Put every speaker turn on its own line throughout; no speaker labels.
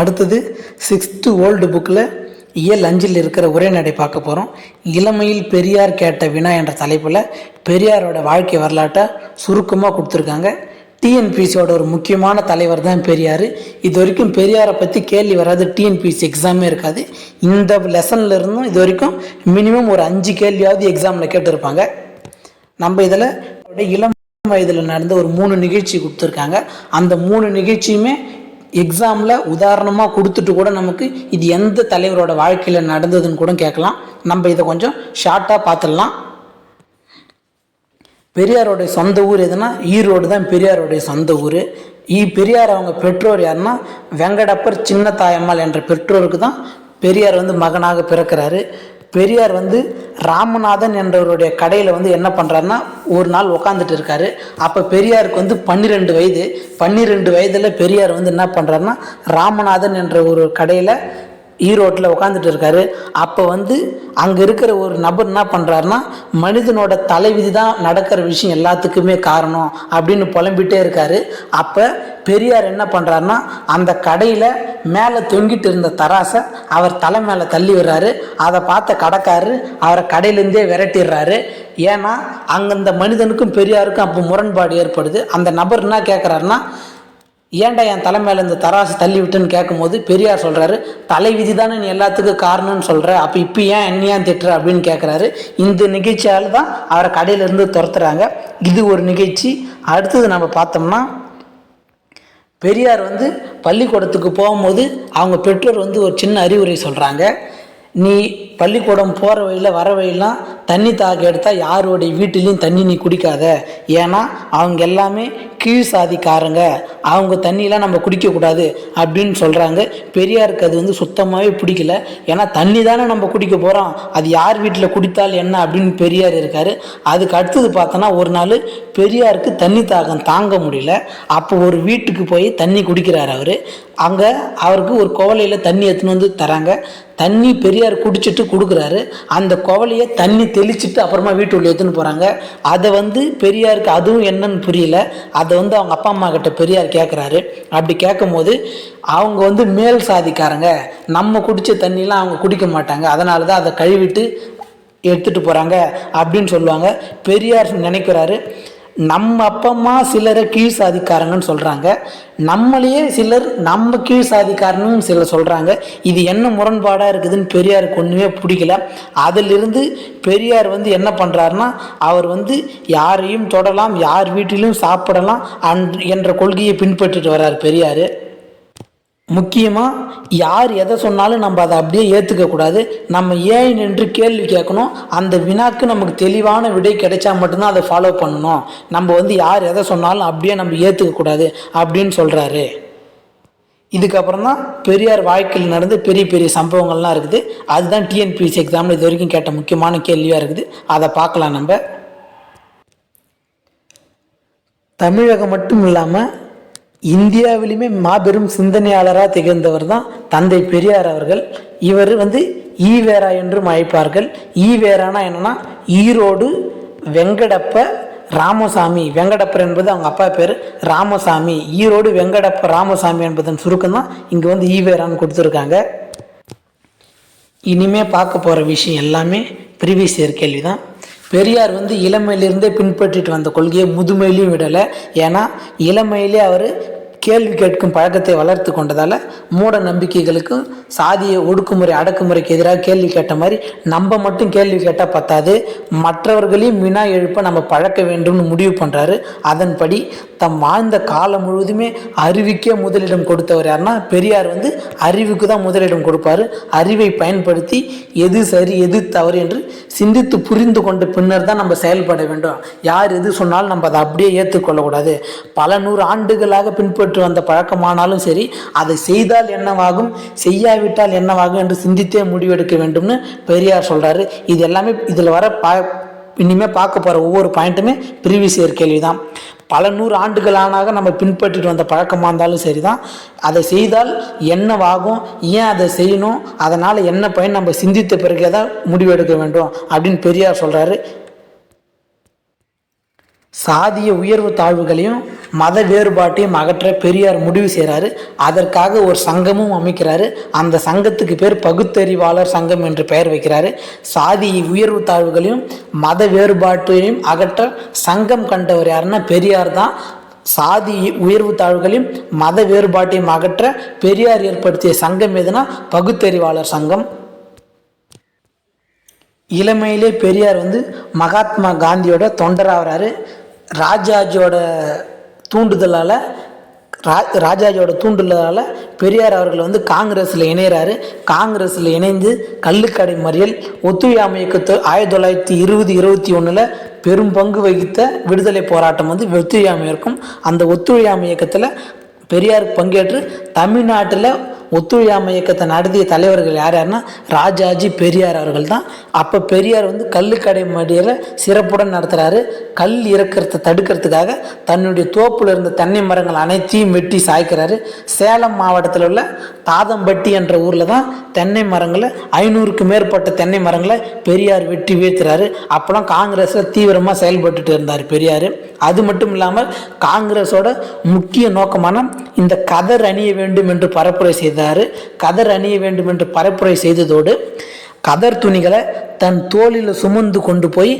அடுத்தது sixth old புக்கில் இயல் அஞ்சில் இருக்கிற உரைநடை பார்க்க போகிறோம் இளமையில் பெரியார் கேட்ட வினா என்ற தலைப்பில் பெரியாரோட வாழ்க்கை வரலாற்றை சுருக்கமாக கொடுத்துருக்காங்க. டிஎன்பிசியோட ஒரு முக்கியமான தலைவர் தான் பெரியார். இது வரைக்கும் பெரியாரை பற்றி கேள்வி வராது. டிஎன்பிசி எக்ஸாமே இருக்காது. இந்த லெசனில் இருந்தும் இது வரைக்கும் மினிமம் ஒரு அஞ்சு கேள்வியாவது எக்ஸாமில் கேட்டிருப்பாங்க. நம்ம இதில் இளம் வயதில் நடந்த ஒரு மூணு நிகழ்ச்சி கொடுத்துருக்காங்க. அந்த மூணு நிகழ்ச்சியுமே எக்ஸாமில் உதாரணமாக கொடுத்துட்டு கூட நமக்கு இது எந்த தலைவரோட வாழ்க்கையில் நடந்ததுன்னு கூட கேட்கலாம். நம்ம இதை கொஞ்சம் ஷார்ட்டாக பார்த்துடலாம். பெரியாரோடைய சொந்த ஊர் எதுனா ஈரோடு தான் பெரியாரோடைய சொந்த ஊர். ஈ பெரியார் அவங்க பெற்றோர் யாருன்னா வெங்கடப்பர் சின்ன தாயம்மாள் என்ற பெற்றோருக்கு தான் பெரியார் வந்து மகனாக பிறக்கிறாரு. பெரியார் வந்து ராமநாதன் என்றவருடைய கடையில் வந்து என்ன பண்ணுறாருன்னா ஒரு நாள் உக்காந்துட்டு இருக்காரு. அப்போ பெரியாருக்கு வந்து பன்னிரெண்டு வயது. பன்னிரெண்டு வயதில் பெரியார் வந்து என்ன பண்ணுறாருன்னா ராமநாதன் என்ற ஒரு கடையில் ஈரோட்டில் உட்காந்துட்டு இருக்காரு. அப்போ வந்து அங்கே இருக்கிற ஒரு நபர் என்ன பண்ணுறாருன்னா மனிதனோட தலைவிதி தான் நடக்கிற விஷயம் எல்லாத்துக்குமே காரணம் அப்படின்னு புலம்பிட்டே இருக்காரு. அப்போ பெரியார் என்ன பண்ணுறாருன்னா அந்த கடையில் மேலே தொங்கிட்டு இருந்த தராசை அவர் தலை மேலே தள்ளி விடுறாரு. அதை பார்த்த கடைக்காரரு அவரை கடையிலேருந்தே விரட்டிடுறாரு. ஏன்னா அங்கே அந்த மனிதனுக்கும் பெரியாருக்கும் அப்போ முரண்பாடு ஏற்படுது. அந்த நபர் என்ன கேட்குறாருன்னா ஏன்டா என் தலை மேலே இந்த தராசு தள்ளி விட்டுன்னு கேட்கும்போது பெரியார் சொல்கிறாரு தலை விதி தானே நீ எல்லாத்துக்கும் காரணம்னு சொல்கிற அப்போ இப்போ ஏன் என்ன ஏன் திட்டுற? அப்படின்னு கேட்குறாரு இந்த நிகழ்ச்சியால் தான் அவரை கடையிலேருந்து துரத்துறாங்க. இது ஒரு நிகழ்ச்சி. அடுத்தது நம்ம பார்த்தோம்னா பெரியார் வந்து பள்ளிக்கூடத்துக்கு போகும்போது அவங்க பெற்றோர் வந்து ஒரு சின்ன அறிவுரை சொல்கிறாங்க நீ பள்ளிக்கூடம் போகிற வழியில் வர வழியெல்லாம் தண்ணி தாக எடுத்தால் யாருடைய வீட்டிலையும் தண்ணி நீ குடிக்காத. ஏன்னா அவங்க எல்லாமே கீழ் சாதிக்காரங்க அவங்க தண்ணியெலாம் நம்ம குடிக்கக்கூடாது அப்படின்னு சொல்கிறாங்க பெரியாருக்கு அது வந்து சுத்தமாகவே பிடிக்கல. ஏன்னா தண்ணி தானே நம்ம குடிக்க போகிறோம் அது யார் வீட்டில் குடித்தால் என்ன அப்படின்னு பெரியார் இருக்கார். அதுக்கு அடுத்தது பார்த்தோன்னா ஒரு நாள் பெரியாருக்கு தண்ணி தாகம் தாங்க முடியல. அப்போ ஒரு வீட்டுக்கு போய் தண்ணி குடிக்கிறார் அவர். அங்கே அவருக்கு ஒரு கோவலையில் தண்ணி எடுத்துன்னு வந்து தராங்க. தண்ணி பெரியார் குடிச்சிட்டு கொடுக்குறாரு. அந்த குவலையை தண்ணி தெளிச்சிட்டு அப்புறமா வீட்டுள்ள எடுத்துன்னு போகிறாங்க அதை வந்து பெரியாருக்கு அதுவும் என்னன்னு புரியல. அதை வந்து அவங்க அப்பா அம்மா கிட்ட பெரியார் கேட்குறாரு அப்படி கேட்கும்போது அவங்க வந்து மேல் சாதிக்காரங்க. நம்ம குடித்த தண்ணிலாம் அவங்க குடிக்க மாட்டாங்க. அதனால தான் அதை கழுவிட்டு எடுத்துகிட்டு போகிறாங்க அப்படின்னு சொல்லுவாங்க. பெரியார் நினைக்கிறாரு. நம்ம அப்பா அம்மா சிலரை கீழ் சாதிக்காரங்கன்னு சொல்கிறாங்க நம்மளையே சிலர் நம்ம கீழ் சாதிக்காரன்னு சிலர் சொல்கிறாங்க இது என்ன முரண்பாடாக இருக்குதுன்னு பெரியாருக்கு ஒன்றுமே பிடிக்கல. அதிலிருந்து பெரியார் வந்து என்ன பண்ணுறாருன்னா அவர் வந்து யாரையும் தொடலாம் யார் வீட்டிலும் சாப்பிடலாம் அன் என்ற கொள்கையை பின்பற்றிட்டு வர்றார் பெரியார். முக்கியமாக யார் எதை சொன்னாலும் நம்ம அதை அப்படியே ஏற்றுக்கக்கூடாது நம்ம ஏன் என்று கேள்வி கேட்கணும்? அந்த வினாக்கு நமக்கு தெளிவான விடை கிடைச்சா மட்டும்தான் அதை ஃபாலோ பண்ணணும். நம்ம வந்து யார் எதை சொன்னாலும் அப்படியே நம்ம ஏற்றுக்கக்கூடாது அப்படின்னு சொல்கிறாரு இதுக்கப்புறம் தான் பெரியார் வாழ்க்கையில் நடந்து பெரிய பெரிய சம்பவங்கள்லாம் இருக்குது. அதுதான் டிஎன்பிஎஸ்சி எக்ஸாமில் இது வரைக்கும் கேட்ட முக்கியமான கேள்வியாக இருக்குது. அதை பார்க்கலாம் நம்ம. தமிழகம் மட்டும் இல்லாமல் இந்தியாவிலுமே மாபெரும் சிந்தனையாளராக திகழ்ந்தவர் தான் தந்தை பெரியார் அவர்கள். இவர் வந்து ஈவேரா என்றும் அழைப்பார்கள். ஈவேரானா என்னன்னா ஈரோடு வெங்கடப்ப ராமசாமி. வெங்கடப்பர் என்பது அவங்க அப்பா பேர். ராமசாமி. ஈரோடு வெங்கடப்ப ராமசாமி என்பதன் சுருக்கம் தான் இங்கே வந்து ஈவேரான்னு கொடுத்துருக்காங்க. இனிமே பார்க்க போகிற விஷயம் எல்லாமே ப்ரீவியஸ் இயர் கேள்வி தான் பெரியார் வந்து இளமையிலிருந்தே பின்பற்றிட்டு வந்த கொள்கையை முதுமையிலையும் விடலை. ஏன்னா இளமையிலே அவர் கேள்வி கேட்கும் பழக்கத்தை வளர்த்து கொண்டதால் மூட நம்பிக்கைகளுக்கும் சாதிய ஒடுக்குமுறை அடக்குமுறைக்கு எதிராக கேள்வி கேட்ட மாதிரி நம்ம மட்டும் கேள்வி கேட்டால் பத்தாது. மற்றவர்களையும் வினா எழுப்ப நம்ம பழக்க வேண்டும்னு முடிவு பண்ணுறாரு அதன்படி தம் வாழ்ந்த காலம் முழுவதுமே அறிவுக்கே முதலிடம் கொடுத்தவர் யாருன்னா பெரியார் வந்து அறிவுக்கு தான் முதலிடம் கொடுப்பாரு. அறிவை பயன்படுத்தி எது சரி எது தவறு என்று சிந்தித்து புரிந்து கொண்ட பின்னர் தான் நம்ம செயல்பட வேண்டும். யார் எது சொன்னாலும் நம்ம அதை அப்படியே ஏற்றுக்கொள்ளக்கூடாது. பல நூறு ஆண்டுகளாக பின்பற்றி வந்த பழக்கமானாலும் சரி அதை செய்தால் என்னவாகும் செய்யாவிட்டால் என்னவாகும் என்று சிந்தித்தே முடிவெடுக்க வேண்டும்னு பெரியார் சொல்கிறாரு இது எல்லாமே இதில் வர ப இனிமேல் பார்க்க போகிற ஒவ்வொரு பாயிண்ட்டுமே ப்ரீவியஸ் இயர் கேள்வி தான் பல நூறு ஆண்டுகளானாக நம்ம பின்பற்றிட்டு வந்த பழக்கமாக இருந்தாலும் சரி தான் அதை செய்தால் என்னவாகும்? ஏன் அதை செய்யணும்? அதனால் என்ன பயன்? நம்ம சிந்தித்த பிறகே தான் முடிவெடுக்க வேண்டும் அப்படின்னு பெரியார் சொல்கிறாரு சாதிய உயர்வு தாழ்வுகளையும் மத வேறுபாட்டையும் அகற்ற பெரியார் முடிவு செய்கிறாரு அதற்காக ஒரு சங்கமும் அமைக்கிறாரு. அந்த சங்கத்துக்கு பேர் பகுத்தறிவாளர் சங்கம் என்று பெயர் வைக்கிறாரு. சாதி உயர்வு தாழ்வுகளையும் மத வேறுபாட்டையும் அகற்ற சங்கம் கண்டவர் யாருன்னா பெரியார் தான். சாதி உயர்வு தாழ்வுகளையும் மத வேறுபாட்டையும் அகற்ற பெரியார் ஏற்படுத்திய சங்கம் எதுனா பகுத்தறிவாளர் சங்கம். இளமையிலே பெரியார் வந்து மகாத்மா காந்தியோட தொண்டராகிறாரு ராஜாஜியோட தூண்டுதலால் ரா ராஜாஜியோட தூண்டுதலால் பெரியார் அவர்கள் வந்து காங்கிரஸில் இணைகிறாரு காங்கிரஸில் இணைந்து கல்லுக்கடை மறியல் ஒத்துழையாமை இயக்கத்து ஆயிரத்தி தொள்ளாயிரத்தி இருபது இருபத்தி ஒன்றில் பெரும் பங்கு வகித்த விடுதலை போராட்டம் வந்து ஒத்துழையாமை இருக்கும். அந்த ஒத்துழையாமை இயக்கத்தில் பெரியார் பங்கேற்று தமிழ்நாட்டில் ஒத்துழையாமை இயக்கத்தை நடத்திய தலைவர்கள் யார் யாருன்னா ராஜாஜி பெரியார் அவர்கள் தான் அப்போ பெரியார் வந்து கல்லுக்கடை மடியில் சிறப்புடன் நடத்துகிறாரு கல் இறக்கிறத தடுக்கிறதுக்காக தன்னுடைய தோப்பில் இருந்த தென்னை மரங்கள் அனைத்தையும் வெட்டி சாய்க்கிறாரு. சேலம் மாவட்டத்தில் உள்ள தாதம்பட்டி என்ற ஊரில் தான் தென்னை மரங்களை ஐநூறுக்கு மேற்பட்ட தென்னை மரங்களை பெரியார் வெட்டி வீழ்த்துறாரு. அப்போலாம் காங்கிரஸில் தீவிரமாக செயல்பட்டுட்டு இருந்தார் பெரியார். அது மட்டும் இல்லாமல் காங்கிரஸோட முக்கிய நோக்கமான இந்த கதர் அணிய வேண்டும் என்று பரப்புரை செய்தார். கதர் அணிய வேண்டும் என்று பரப்புரை செய்ததோடு கதர் துணிகளை தன் தோளில் சுமந்து கொண்டு போய்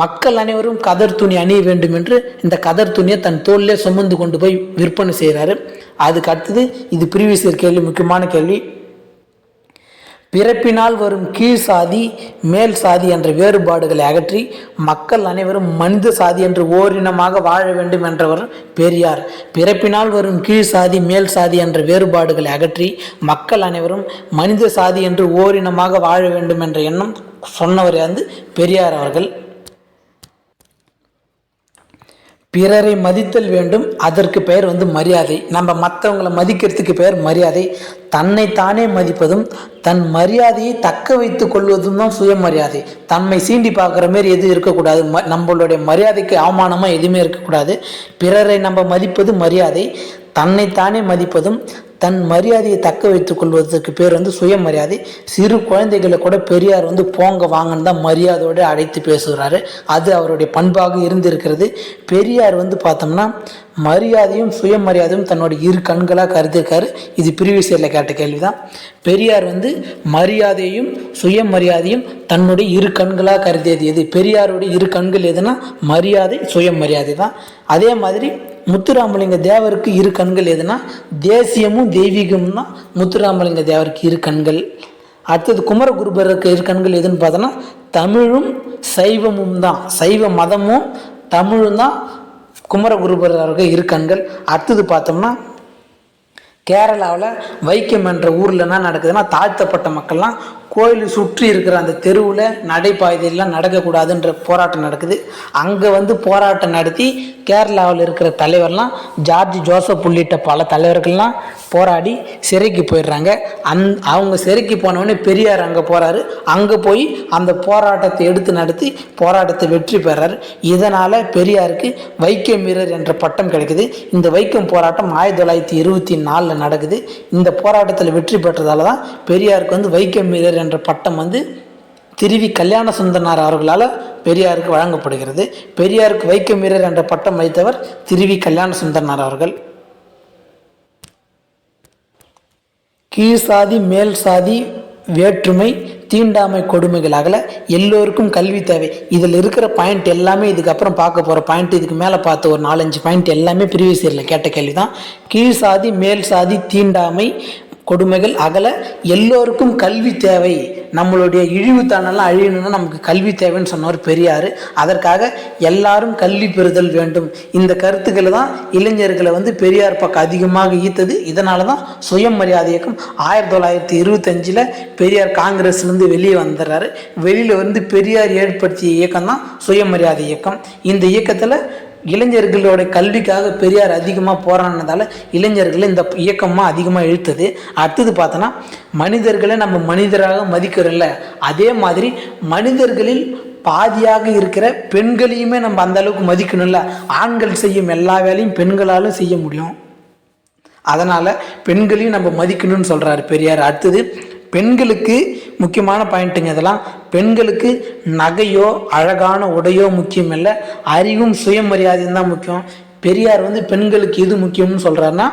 மக்கள் அனைவரும் கதர் துணி அணிய வேண்டும் என்று இந்த கதர் துணியை தன் தோளிலே சுமந்து கொண்டு போய் விற்பனை செய்கிறாரு அதுக்கு அடுத்தது இது ப்ரீவியஸ் கேள்வி முக்கியமான கேள்வி. பிறப்பினால் வரும் கீழ் சாதி மேல் சாதி என்ற வேறுபாடுகளை அகற்றி மக்கள் அனைவரும் மனித சாதி என்று ஓரினமாக வாழ வேண்டும் என்றவர் பெரியார். பிறப்பினால் வரும் கீழ் சாதி மேல் சாதி என்ற வேறுபாடுகளை அகற்றி மக்கள் அனைவரும் மனித சாதி என்று ஓரினமாக வாழ வேண்டும் என்ற எண்ணம் சொன்னவர் வந்து பெரியார் அவர்கள். பிறரை மதித்தல் வேண்டும் அதற்கு பெயர் வந்து மரியாதை. நம்ம மற்றவங்களை மதிக்கிறதுக்கு பெயர் மரியாதை. தன்னைத்தானே மதிப்பதும் தன் மரியாதையை தக்க வைத்து கொள்வதும் தான் சுயமரியாதை. தன்மை சீண்டி பார்க்குற மாரி எதுவும் இருக்கக்கூடாது. ம நம்மளுடைய மரியாதைக்கு அவமானமாக எதுவுமே இருக்கக்கூடாது. பிறரை நம்ம மதிப்பது மரியாதை. தன்னைத்தானே மதிப்பதும் தன் மரியாதையை தக்க வைத்து கொள்வதற்கு பேர் வந்து சுயமரியாதை. சிறு குழந்தைகளை கூட பெரியார் வந்து போங்க வாங்கன்னு தான் மரியாதையோடு அழைத்து பேசுகிறாரு அது அவருடைய பண்பாக இருந்திருக்கிறது. பெரியார் வந்து பார்த்தோம்னா மரியாதையும் சுயமரியாதையும் தன்னோட இரு கண்களாக கருதியிருக்காரு. இது பிரிவிசியரில் கேட்ட கேள்வி தான் பெரியார் வந்து மரியாதையும் சுயமரியாதையும் தன்னுடைய இரு கண்களாக கருதியது எது? பெரியாருடைய இரு கண்கள் எதுனா மரியாதை சுயமரியாதை தான் அதே மாதிரி முத்துராமலிங்க தேவருக்கு இரு கண்கள் எதுனா தேசியமும் தெய்வீகமும் தான் முத்துராமலிங்க தேவருக்கு இரு கண்கள். அடுத்தது குமரகுருபருக்கு இரு கண்கள் எதுன்னு பார்த்தோன்னா தமிழும் சைவமும் தான் சைவ மதமும் தமிழும் தான் குமரகுருபருக்கு இரு கண்கள். அடுத்தது பார்த்தோம்னா கேரளாவில் வைக்கம் என்ற ஊரில் என்ன நடக்குதுன்னா தாழ்த்தப்பட்ட மக்கள்லாம் கோயில் சுற்றி இருக்கிற அந்த தெருவில் நடைபாதையெல்லாம் நடக்கக்கூடாதுன்ற போராட்டம் நடக்குது. அங்கே வந்து போராட்டம் நடத்தி கேரளாவில் இருக்கிற தலைவர்லாம் ஜார்ஜ் ஜோசப் உள்ளிட்ட பல தலைவர்கள்லாம் போராடி சிறைக்கு போயிடுறாங்க. அந் அவங்க சிறைக்கு போனவொடனே பெரியார் அங்கே போகிறாரு அங்கே போய் அந்த போராட்டத்தை எடுத்து நடத்தி போராட்டத்தை வெற்றி பெறாரு. இதனால் பெரியாருக்கு வைக்கம் வீரர் என்ற பட்டம் கிடைக்குது. இந்த வைக்கம் போராட்டம் ஆயிரத்தி தொள்ளாயிரத்தி இருபத்தி நாலில் நடக்குது. இந்த போராட்டத்தில் வெற்றி பெற்றதால தான் பெரியாருக்கு வந்து வைக்கம் வீரர் என்ற பட்டம் வந்து திருவி கல்யாண சுந்தரனார் அவர்களால் பெரியாருக்கு வழங்கப்படுகிறது. பெரியாருக்கு வைக்கம் வீரர் என்ற பட்டம் வைத்தவர் திருவி கல்யாண சுந்தரனார் அவர்கள். கீழ் சாதி மேல் சாதி வேற்றுமை தீண்டாமை கொடுமைகள் அகல எல்லோருக்கும் கல்வி தேவை. இதில் இருக்கிற பாயிண்ட் எல்லாமே இதுக்கப்புறம் பார்க்க போகிற பாயிண்ட் இதுக்கு மேலே பார்த்த ஒரு நாலஞ்சு பாயிண்ட் எல்லாமே ப்ரீவியஸ் இயரில் கேட்ட கேள்வி தான் கீழ் சாதி மேல் சாதி தீண்டாமை கொடுமைகள் அகல எல்லோருக்கும் கல்வி தேவை. நம்மளுடைய இழிவுத்தானெல்லாம் அழியணும்னா நமக்கு கல்வி தேவைன்னு சொன்னவர் பெரியார். அதற்காக எல்லாரும் கல்வி பெறுதல் வேண்டும். இந்த கருத்துக்களை தான் இளைஞர்களை வந்து பெரியார் பக்கம் அதிகமாக ஈர்த்தது. இதனால தான் சுயமரியாதை இயக்கம் ஆயிரத்தி தொள்ளாயிரத்தி இருபத்தஞ்சில் பெரியார் காங்கிரஸ்லேருந்து வெளியே வந்துடுறாரு. வெளியில் வந்து பெரியார் ஏற்படுத்திய இயக்கம் தான் சுயமரியாதை இயக்கம். இந்த இயக்கத்தில் இளைஞர்களோட கல்விக்காக பெரியார் அதிகமாக போராடினதால இளைஞர்களை இந்த இயக்கமாக அதிகமாக இழுத்தது. அடுத்தது பார்த்தோன்னா மனிதர்களை நம்ம மனிதராக மதிக்கிறோம்ல. அதே மாதிரி மனிதர்களில் பாதியாக இருக்கிற பெண்களையுமே நம்ம அந்த அளவுக்கு மதிக்கணும்ல. ஆண்கள் செய்யும் எல்லா வேலையும் பெண்களாலும் செய்ய முடியும். அதனால் பெண்களையும் நம்ம மதிக்கணும்னு சொல்கிறாரு பெரியார். அடுத்தது பெண்களுக்கு முக்கியமான பாயிண்ட்டுங்க இதெல்லாம். பெண்களுக்கு நகையோ அழகான உடையோ முக்கியம் இல்லை அறிவும் சுயமரியாதையும் தான் முக்கியம். பெரியார் வந்து பெண்களுக்கு எது முக்கியம்னு சொல்கிறாருன்னா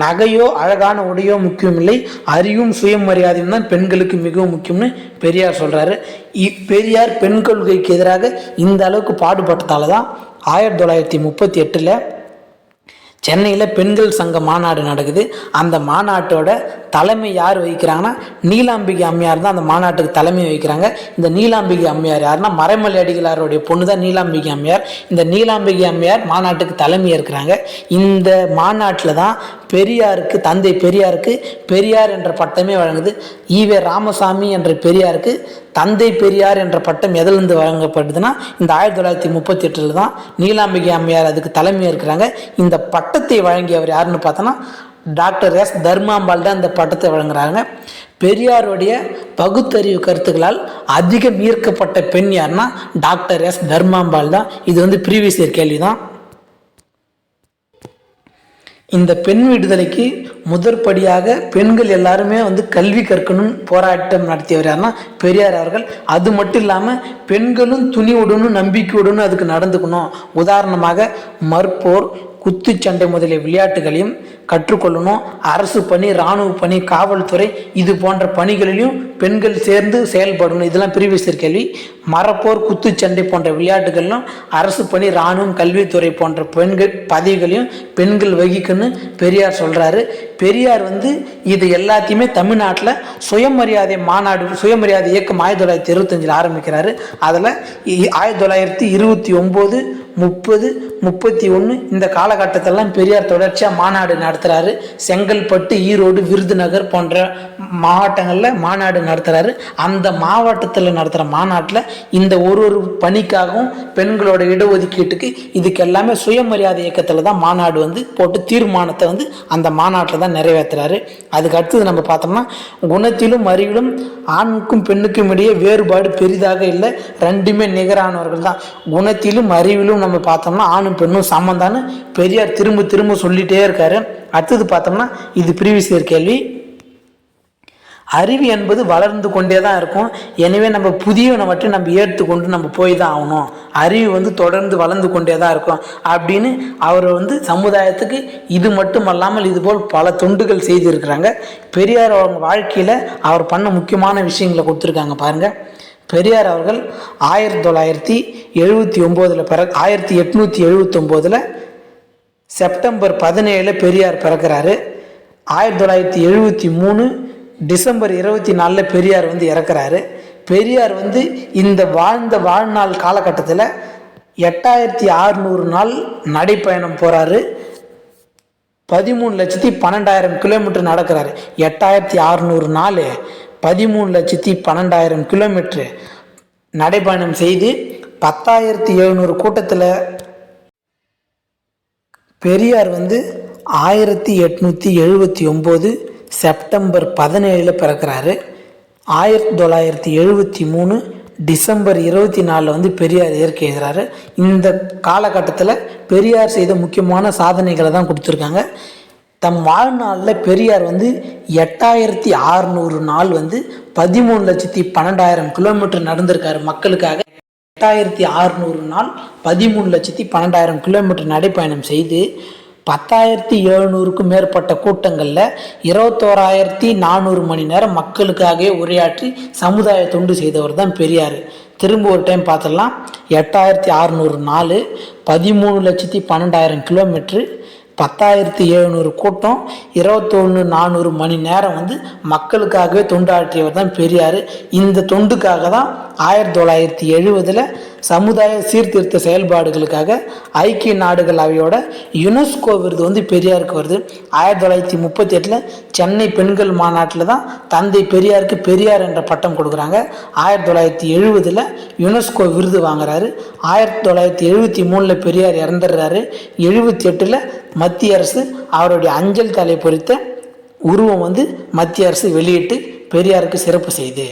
நகையோ அழகான உடையோ முக்கியம் இல்லை அறிவும் சுயமரியாதையும் தான் பெண்களுக்கு மிகவும் முக்கியம்னு பெரியார் சொல்கிறாரு பெரியார் பெண் கொள்கைக்கு எதிராக இந்த அளவுக்கு பாடுபட்டதால தான் ஆயிரத்தி தொள்ளாயிரத்தி முப்பத்தி எட்டில் சென்னையில் பெண்கள் சங்க மாநாடு நடக்குது. அந்த மாநாட்டோட தலைமை யார் வகிக்கிறாங்கன்னா நீலாம்பிகை அம்மையார் தான் அந்த மாநாட்டுக்கு தலைமை வகிக்கிறாங்க. இந்த நீலாம்பிகை அம்மையார் யாருன்னா மறைமலை அடிகளாருடைய பொண்ணு தான் நீலாம்பிகை அம்மையார். இந்த நீலாம்பிகை அம்மையார் மாநாட்டுக்கு தலைமை இருக்கிறாங்க இந்த மாநாட்டில் தான் பெரியாருக்கு தந்தை பெரியாருக்கு பெரியார் என்ற பட்டமே வழங்குது. ஈவே ராமசாமி என்ற பெரியாருக்கு தந்தை பெரியார் என்ற பட்டம் எதிலிருந்து வழங்கப்படுதுன்னா இந்த ஆயிரத்தி தொள்ளாயிரத்தி முப்பத்தி எட்டில் தான் நீலாம்பிகை அம்மையார் அதுக்கு தலைமையாக இருக்கிறாங்க. இந்த பட்டத்தை வழங்கியவர் யாருன்னு பார்த்தோன்னா டாக்டர் எஸ். தர்மாம்பாள் தான் இந்த பட்டத்தை வழங்குறாங்க. பெரியாருடைய பகுத்தறிவு கருத்துக்களால் அதிகம் ஈர்க்கப்பட்ட பெண் யாருன்னா டாக்டர் எஸ். தர்மாம்பாள் தான். இது வந்து ப்ரீவியஸ் இயர் கேள்வி தான் இந்த பெண் விடுதலைக்கு முதற்படியாக பெண்கள் எல்லாருமே வந்து கல்வி கற்கணும் போராட்டம் நடத்தியவர் யாருன்னா பெரியார் அவர்கள். அது மட்டும் இல்லாமல் பெண்களும் துணிவுடனும் நம்பிக்கையுடனும் அதுக்கு நடந்துக்கணும். உதாரணமாக மற்போர் குத்துச்சண்டை முதலிய விளையாட்டுகளையும் கற்றுக்கொள்ளணும். அரசு பணி இராணுவ பணி காவல்துறை இது போன்ற பணிகளிலும் பெண்கள் சேர்ந்து செயல்படணும். இதெல்லாம் பிரிவிசர் கேள்வி. மரப்போர் குத்துச்சண்டை போன்ற விளையாட்டுகளிலும் அரசு பணி இராணுவம் கல்வித்துறை போன்ற பெண்கள் பதவிகளையும் பெண்கள் வகிக்கணும்னு பெரியார் சொல்கிறாரு பெரியார் வந்து இது எல்லாத்தையுமே தமிழ்நாட்டில் சுயமரியாதை மாநாடு சுயமரியாதை இயக்கம் ஆயிரத்தி தொள்ளாயிரத்தி இருபத்தஞ்சில் ஆரம்பிக்கிறாரு. அதில் ஆயிரத்தி தொள்ளாயிரத்தி இருபத்தி ஒம்பது முப்பது முப்பத்தி ஒன்று இந்த காலகட்டத்திலலாம் பெரியார் தொடர்ச்சியாக மாநாடு நடத்துகிறாரு செங்கல்பட்டு ஈரோடு விருதுநகர் போன்ற மாவட்டங்களில் மாநாடு நடத்துகிறாரு அந்த மாவட்டத்தில் நடத்துகிற மாநாட்டில் இந்த ஒரு ஒரு பணிக்காகவும் பெண்களோட இடஒதுக்கீட்டுக்கு இதுக்கு எல்லாமே சுயமரியாதை இயக்கத்தில் தான் மாநாடு வந்து போட்டு தீர்மானத்தை வந்து அந்த மாநாட்டில் தான் நிறைவேற்றுறாரு அதுக்கு அடுத்தது நம்ம பார்த்தோம்னா குணத்திலும் அறிவிலும் ஆணுக்கும் பெண்ணுக்கும் இடையே வேறுபாடு பெரிதாக இல்லை. ரெண்டுமே நிகரானவர்கள் தான். குணத்திலும் அறிவிலும் நம்ம பார்த்தோம்னா ஆணும் பெண்ணும் சம்மந்தான்னு பெரியார் திரும்ப திரும்ப சொல்லிகிட்டே இருக்காரு. அடுத்தது பார்த்தோம்னா இது ப்ரீவியஸ் இயர் கேள்வி. அறிவு என்பது வளர்ந்து கொண்டே தான் இருக்கும். எனவே நம்ம புதியவனவற்றை நம்ம ஏற்றுக்கொண்டு நம்ம போய் தான் ஆகணும். அறிவு வந்து தொடர்ந்து வளர்ந்து கொண்டே தான் இருக்கும். அப்படின்னு அவர் வந்து சமுதாயத்துக்கு இது மட்டும் அல்லாமல் இதுபோல் பல தொண்டுகள் செய்திருக்கிறாங்க. பெரியார் அவங்க வாழ்க்கையில் அவர் பண்ண முக்கியமான விஷயங்களை கொடுத்துருக்காங்க பாருங்கள் பெரியார் அவர்கள் ஆயிரத்தி தொள்ளாயிரத்தி எழுபத்தி ஒம்போதில் பிற ஆயிரத்தி எட்நூற்றி எழுபத்தொம்போதில் செப்டம்பர் பதினேழு பெரியார் பிறக்கிறாரு. ஆயிரத்தி தொள்ளாயிரத்தி எழுபத்தி மூணு டிசம்பர் இருபத்தி நாலில் பெரியார் வந்து இறக்குறாரு. பெரியார் வந்து இந்த வாழ்ந்த வாழ்நாள் காலகட்டத்தில் எட்டாயிரத்தி அறுநூறு நாள் நடைப்பயணம் போகிறாரு பதிமூணு லட்சத்தி பன்னெண்டாயிரம் கிலோமீட்டர் நடக்கிறாரு. எட்டாயிரத்தி அறுநூறு நாள் பதிமூணு லட்சத்தி பன்னெண்டாயிரம் கிலோமீட்ரு நடைபயணம் செய்து பத்தாயிரத்தி எழுநூறு கூட்டத்தில் பெரியார் வந்து ஆயிரத்தி எட்நூற்றி எழுபத்தி ஒம்பது செப்டம்பர் பதினேழில் பிறக்கிறாரு. ஆயிரத்தி தொள்ளாயிரத்தி எழுபத்தி மூணு டிசம்பர் இருபத்தி நாலில் வந்து பெரியார் இயற்கை எழுதுறாரு. இந்த காலகட்டத்தில் பெரியார் செய்த முக்கியமான சாதனைகளை தான் கொடுத்துருக்காங்க. தம் வாழ்நாளில் பெரியார் வந்து எட்டாயிரத்தி ஆறுநூறு நாள் வந்து பதிமூணு லட்சத்தி பன்னெண்டாயிரம் கிலோமீட்டர் நடந்திருக்காரு மக்களுக்காக. எட்டாயிரத்தி ஆறுநூறு நாள் பதிமூணு லட்சத்தி பன்னெண்டாயிரம் கிலோமீட்டர் நடைப்பயணம் செய்து பத்தாயிரத்தி எழுநூறுக்கும் மேற்பட்ட கூட்டங்களில் இருபத்தோராயிரத்தி நானூறு மணி நேரம் மக்களுக்காகவே உரையாற்றி சமுதாய தொண்டு செய்தவர் தான் பெரியார். திரும்ப ஒரு டைம் பார்த்துடலாம் எட்டாயிரத்தி அறுநூறு நாலு பதிமூணு லட்சத்தி பன்னெண்டாயிரம் கிலோமீட்ரு பத்தாயிரத்தி எழுநூறு கூட்டம் இருபத்தொன்று நானூறு மணி நேரம் வந்து மக்களுக்காகவே தொண்டாற்றியவர் தான் பெரியார். இந்த தொண்டுக்காக தான் ஆயிரத்தி தொள்ளாயிரத்தி எழுபதில் சமுதாய சீர்திருத்த செயல்பாடுகளுக்காக ஐக்கிய நாடுகள் அவையோட யுனெஸ்கோ விருது வந்து பெரியாருக்கு வருது. ஆயிரத்தி தொள்ளாயிரத்தி முப்பத்தி எட்டில் சென்னை பெண்கள் மாநாட்டில் தான் தந்தை பெரியாருக்கு பெரியார் என்ற பட்டம் கொடுக்குறாங்க. ஆயிரத்தி தொள்ளாயிரத்தி எழுபதில் யுனெஸ்கோ விருது வாங்குறாரு. ஆயிரத்தி தொள்ளாயிரத்தி எழுபத்தி மூணில் பெரியார் இறந்துடுறாரு. எழுபத்தி எட்டில் மத்திய அரசு அவருடைய அஞ்சல் தலை பொறித்த உருவம் வந்து மத்திய அரசு வெளியிட்டு பெரியாருக்கு சிறப்பு செய்து.